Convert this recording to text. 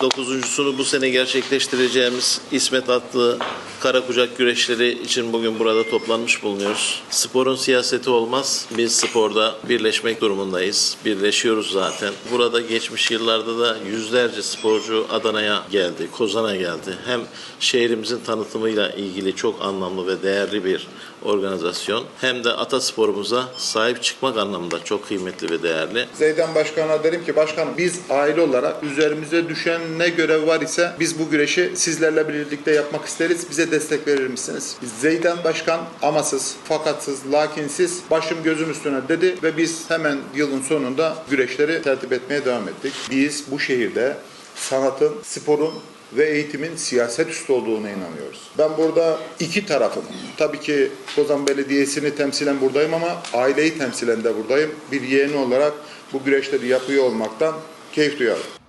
Dokuzuncusunu bu sene gerçekleştireceğimiz İsmet Atlı Kara Kucak güreşleri için bugün burada toplanmış bulunuyoruz. Sporun siyaseti olmaz. Biz sporda birleşmek durumundayız. Birleşiyoruz zaten. Burada geçmiş yıllarda da yüzlerce sporcu Adana'ya geldi, Kozan'a geldi. Hem şehrimizin tanıtımıyla ilgili çok anlamlı ve değerli bir organizasyon. Hem de atasporumuza sahip çıkmak anlamında çok kıymetli ve değerli. Zeydan Başkan'a derim ki başkanım biz aile olarak üzerimize düşen ne görev var ise biz bu güreşi sizlerle birlikte yapmak isteriz. Bize destek verir misiniz? Zeydan Başkan amasız, fakatsız, lakinsiz başım gözüm üstüne dedi ve biz hemen yılın sonunda güreşleri tertip etmeye devam ettik. Biz bu şehirde sanatın, sporun ve eğitimin siyaset üstü olduğuna inanıyoruz. Ben burada iki tarafım. Tabii ki Kozan Belediyesi'ni temsilen buradayım ama aileyi temsilen de buradayım. Bir yeğeni olarak bu güreşleri yapıyor olmaktan keyif duyarım.